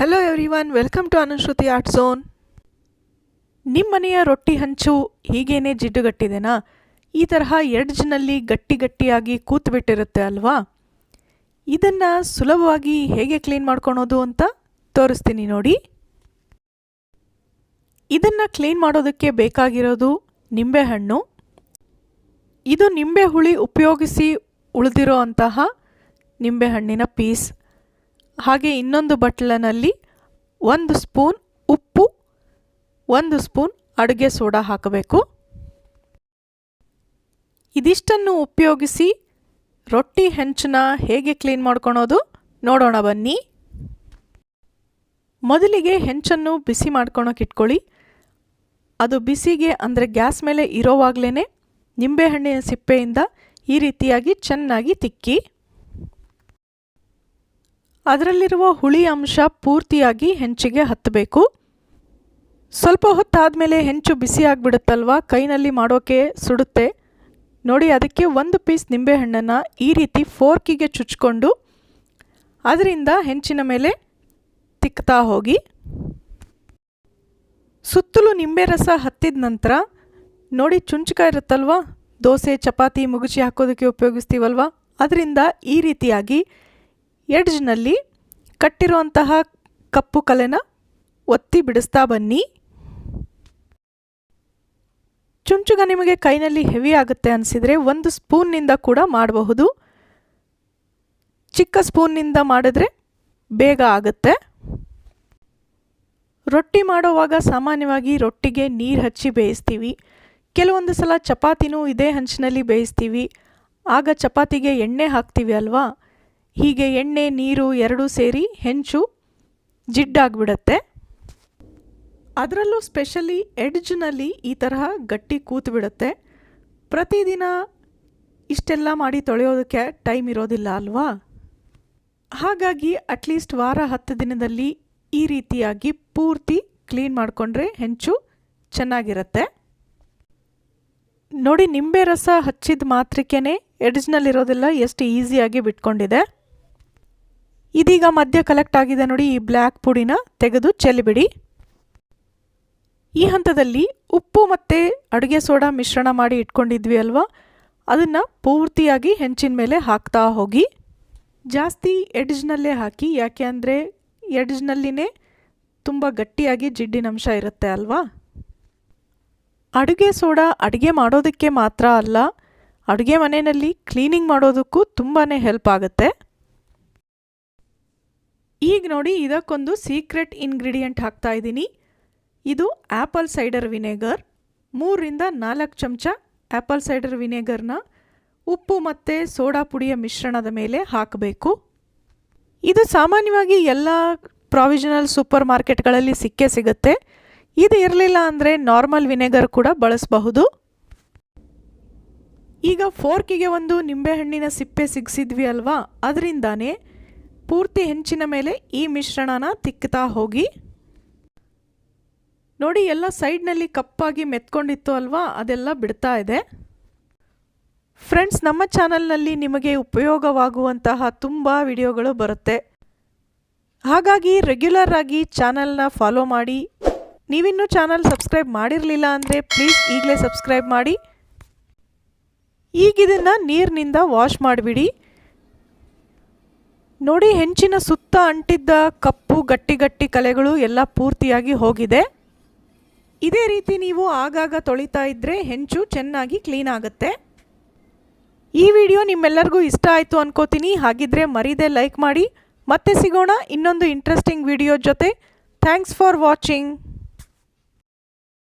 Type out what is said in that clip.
Hello everyone welcome to Anushruti art zone ನಿಮ್ಮ ಮನೆಯ ರೊಟ್ಟಿ ಹಂಚು ಹೀಗೇನೆ ಜಿಡ್ಡುಗಟ್ಟಿದೆನಾ? ಈ ತರಹ ಎಡ್ಜ್ನಲ್ಲಿ ಗಟ್ಟಿ ಗಟ್ಟಿಯಾಗಿ ಕೂತ್ಬಿಟ್ಟಿರುತ್ತೆ ಅಲ್ವಾ? ಇದನ್ನು ಸುಲಭವಾಗಿ ಹೇಗೆ ಕ್ಲೀನ್ ಮಾಡ್ಕೊಳೋದು ಅಂತ ತೋರಿಸ್ತೀನಿ ನೋಡಿ. ಇದನ್ನು ಕ್ಲೀನ್ ಮಾಡೋದಕ್ಕೆ ಬೇಕಾಗಿರೋದು ನಿಂಬೆಹಣ್ಣು. ಇದು ನಿಂಬೆ ಹುಳಿ ಉಪಯೋಗಿಸಿ ಉಳಿದಿರೋ ಅಂತಹ ನಿಂಬೆಹಣ್ಣಿನ ಪೀಸ್. ಹಾಗೆ ಇನ್ನೊಂದು ಬಟ್ಲನಲ್ಲಿ ಒಂದು ಸ್ಪೂನ್ ಉಪ್ಪು, ಒಂದು ಸ್ಪೂನ್ ಅಡುಗೆ ಸೋಡಾ ಹಾಕಬೇಕು. ಇದಿಷ್ಟನ್ನು ಉಪಯೋಗಿಸಿ ರೊಟ್ಟಿ ಹೆಂಚನ್ನ ಹೇಗೆ ಕ್ಲೀನ್ ಮಾಡ್ಕೊಳೋದು ನೋಡೋಣ ಬನ್ನಿ. ಮೊದಲಿಗೆ ಹೆಂಚನ್ನು ಬಿಸಿ ಮಾಡ್ಕೊಳಕ್ಕೆ ಇಟ್ಕೊಳ್ಳಿ. ಅದು ಬಿಸಿಗೆ ಅಂದರೆ ಗ್ಯಾಸ್ ಮೇಲೆ ಇರೋವಾಗಲೇ ನಿಂಬೆಹಣ್ಣಿನ ಸಿಪ್ಪೆಯಿಂದ ಈ ರೀತಿಯಾಗಿ ಚೆನ್ನಾಗಿ ತಿಕ್ಕಿ. ಅದರಲ್ಲಿರುವ ಹುಳಿ ಅಂಶ ಪೂರ್ತಿಯಾಗಿ ಹೆಂಚಿಗೆ ಹತ್ತಬೇಕು. ಸ್ವಲ್ಪ ಹೊತ್ತಾದಮೇಲೆ ಹೆಂಚು ಬಿಸಿ ಆಗಿಬಿಡುತ್ತಲ್ವ? ಕೈನಲ್ಲಿ ಮಾಡೋಕೆ ಸುಡುತ್ತೆ. ನೋಡಿ, ಅದಕ್ಕೆ ಒಂದು ಪೀಸ್ ನಿಂಬೆಹಣ್ಣನ್ನು ಈ ರೀತಿ ಫೋರ್ಕಿಗೆ ಚುಚ್ಕೊಂಡು ಅದರಿಂದ ಹೆಂಚಿನ ಮೇಲೆ ತಿಕ್ತಾ ಹೋಗಿ. ಸುತ್ತಲೂ ನಿಂಬೆ ರಸ ಹತ್ತಿದ ನಂತರ ನೋಡಿ, ಚುಂಚಕ ಇರುತ್ತಲ್ವ? ದೋಸೆ, ಚಪಾತಿ, ಮುಗುಚಿ ಹಾಕೋದಕ್ಕೆ ಉಪಯೋಗಿಸ್ತೀವಲ್ವ? ಅದರಿಂದ ಈ ರೀತಿಯಾಗಿ ಎಡ್ಜ್ನಲ್ಲಿ ಕಟ್ಟಿರುವಂತಹ ಕಪ್ಪು ಕಲೆನ ಒತ್ತಿ ಬಿಡಿಸ್ತಾ ಬನ್ನಿ. ಚುಂಚುಗ ನಿಮಗೆ ಕೈನಲ್ಲಿ ಹೆವಿ ಆಗುತ್ತೆ ಅನಿಸಿದರೆ ಒಂದು ಸ್ಪೂನ್ನಿಂದ ಕೂಡ ಮಾಡಬಹುದು. ಚಿಕ್ಕ ಸ್ಪೂನ್ನಿಂದ ಮಾಡಿದ್ರೆ ಬೇಗ ಆಗುತ್ತೆ. ರೊಟ್ಟಿ ಮಾಡೋವಾಗ ಸಾಮಾನ್ಯವಾಗಿ ರೊಟ್ಟಿಗೆ ನೀರು ಹಚ್ಚಿ ಬೇಯಿಸ್ತೀವಿ. ಕೆಲವೊಂದು ಸಲ ಚಪಾತಿನೂ ಇದೇ ಹಂಚಿನಲ್ಲಿ ಬೇಯಿಸ್ತೀವಿ. ಆಗ ಚಪಾತಿಗೆ ಎಣ್ಣೆ ಹಾಕ್ತೀವಿ ಅಲ್ವಾ? ಹೀಗೆ ಎಣ್ಣೆ, ನೀರು ಎರಡೂ ಸೇರಿ ಹೆಂಚು, ಜಿಡ್ಡಾಗ್ಬಿಡತ್ತೆ. ಅದರಲ್ಲೂ ಸ್ಪೆಷಲಿ ಎಡ್ಜ್ನಲ್ಲಿ ಈ ತರಹ ಗಟ್ಟಿ ಕೂತು ಬಿಡುತ್ತೆ ಪ್ರತಿದಿನ ಇಷ್ಟೆಲ್ಲ ಮಾಡಿ ತೊಳೆಯೋದಕ್ಕೆ ಟೈಮ್ ಇರೋದಿಲ್ಲ ಅಲ್ವಾ? ಹಾಗಾಗಿ ಅಟ್ಲೀಸ್ಟ್ ವಾರ ಹತ್ತು ದಿನದಲ್ಲಿ ಈ ರೀತಿಯಾಗಿ ಪೂರ್ತಿ ಕ್ಲೀನ್ ಮಾಡಿಕೊಂಡ್ರೆ ಹೆಂಚು ಚೆನ್ನಾಗಿರುತ್ತೆ. ನೋಡಿ, ನಿಂಬೆ ರಸ ಹಚ್ಚಿದ ಮಾತ್ರಕ್ಕೇ ಎಡ್ಜ್ನಲ್ಲಿರೋದೆಲ್ಲ ಎಷ್ಟು ಈಸಿಯಾಗಿ ಬಿಟ್ಕೊಂಡಿದೆ. ಇದೀಗ ಮಧ್ಯ ಕಲೆಕ್ಟ್ ಆಗಿದೆ ನೋಡಿ ಈ ಬ್ಲ್ಯಾಕ್ ಪುಡಿನ ತೆಗೆದು ಚೆಲ್ಲಿಬಿಡಿ. ಈ ಹಂತದಲ್ಲಿ ಉಪ್ಪು ಮತ್ತು ಅಡುಗೆ ಸೋಡಾ ಮಿಶ್ರಣ ಮಾಡಿ ಇಟ್ಕೊಂಡಿದ್ವಿ ಅಲ್ವಾ? ಅದನ್ನು ಪೂರ್ತಿಯಾಗಿ ಹೆಂಚಿನ ಮೇಲೆ ಹಾಕ್ತಾ ಹೋಗಿ. ಜಾಸ್ತಿ ಎಡ್ಜ್ನಲ್ಲೇ ಹಾಕಿ, ಯಾಕೆ ಅಂದರೆ ಎಡ್ಜ್ನಲ್ಲಿನೇ ತುಂಬ ಗಟ್ಟಿಯಾಗಿ ಜಿಡ್ಡಿನಂಶ ಇರುತ್ತೆ ಅಲ್ವಾ? ಅಡುಗೆ ಸೋಡಾ ಅಡುಗೆ ಮಾಡೋದಕ್ಕೆ ಮಾತ್ರ ಅಲ್ಲ, ಅಡುಗೆ ಮನೆಯಲ್ಲಿ ಕ್ಲೀನಿಂಗ್ ಮಾಡೋದಕ್ಕೂ ತುಂಬಾ ಹೆಲ್ಪ್ ಆಗುತ್ತೆ. ಈಗ ನೋಡಿ ಇದಕ್ಕೊಂದು ಸೀಕ್ರೆಟ್ ಇಂಗ್ರೀಡಿಯೆಂಟ್ ಹಾಕ್ತಾ ಇದ್ದೀನಿ. ಇದು ಆ್ಯಪಲ್ ಸೈಡರ್ ವಿನೆಗರ್ ಮೂರರಿಂದ ನಾಲ್ಕು ಚಮಚ ಆ್ಯಪಲ್ ಸೈಡರ್ ವಿನೆಗರ್ನ ಉಪ್ಪು ಮತ್ತು ಸೋಡಾ ಪುಡಿಯ ಮಿಶ್ರಣದ ಮೇಲೆ ಹಾಕಬೇಕು. ಇದು ಸಾಮಾನ್ಯವಾಗಿ ಎಲ್ಲ ಪ್ರಾವಿಷನಲ್ ಸೂಪರ್ ಮಾರ್ಕೆಟ್ಗಳಲ್ಲಿ ಸಿಕ್ಕೇ ಸಿಗುತ್ತೆ. ಇದು ಇರಲಿಲ್ಲ ಅಂದರೆ ನಾರ್ಮಲ್ ವಿನೆಗರ್ ಕೂಡ ಬಳಸಬಹುದು. ಈಗ ಫೋರ್ಕಿಗೆ ಒಂದು ನಿಂಬೆಹಣ್ಣಿನ ಸಿಪ್ಪೆ ಸಿಗಿಸಿದ್ವಿ ಅಲ್ವಾ? ಅದರಿಂದಾನೇ ಪೂರ್ತಿ ಹೆಂಚಿನ ಮೇಲೆ ಈ ಮಿಶ್ರಣನ ತಿಕ್ಕುತ್ತಾ ಹೋಗಿ. ನೋಡಿ, ಎಲ್ಲ ಸೈಡ್ನಲ್ಲಿ ಕಪ್ಪಾಗಿ ಮೆತ್ಕೊಂಡಿತ್ತು ಅಲ್ವಾ? ಅದೆಲ್ಲ ಬಿಡ್ತಾ ಇದೆ. ಫ್ರೆಂಡ್ಸ್, ನಮ್ಮ ಚಾನಲ್ನಲ್ಲಿ ನಿಮಗೆ ಉಪಯೋಗವಾಗುವಂತಹ ತುಂಬ ವಿಡಿಯೋಗಳು ಬರುತ್ತೆ. ಹಾಗಾಗಿ ರೆಗ್ಯುಲರ್ ಆಗಿ ಚಾನಲ್ನ ಫಾಲೋ ಮಾಡಿ. ನೀವಿನ್ನೂ ಚಾನಲ್ ಸಬ್ಸ್ಕ್ರೈಬ್ ಮಾಡಿರಲಿಲ್ಲ ಅಂದರೆ ಪ್ಲೀಸ್ ಈಗಲೇ ಸಬ್ಸ್ಕ್ರೈಬ್ ಮಾಡಿ. ಈಗಿದನ್ನು ನೀರಿನಿಂದ ವಾಶ್ ಮಾಡಿಬಿಡಿ. ನೋಡಿ ಹೆಂಚಿನ ಸುತ್ತ ಅಂಟಿದ್ದ ಕಪ್ಪು ಗಟ್ಟಿ ಗಟ್ಟಿ ಕಲೆಗಳು ಎಲ್ಲ ಪೂರ್ತಿಯಾಗಿ ಹೋಗಿದೆ. ಇದೇ ರೀತಿ ನೀವು ಆಗಾಗ ತೊಳಿತಾ ಇದ್ದರೆ ಹೆಂಚು ಚೆನ್ನಾಗಿ ಕ್ಲೀನ್ ಆಗುತ್ತೆ. ಈ ವಿಡಿಯೋ ನಿಮ್ಮೆಲ್ಲರಿಗೂ ಇಷ್ಟ ಆಯಿತು ಅನ್ಕೋತೀನಿ. ಹಾಗಿದ್ರೆ ಮರೀದೆ ಲೈಕ್ ಮಾಡಿ. ಮತ್ತೆ ಸಿಗೋಣ ಇನ್ನೊಂದು ಇಂಟ್ರೆಸ್ಟಿಂಗ್ ವಿಡಿಯೋ ಜೊತೆ. Thanks for watching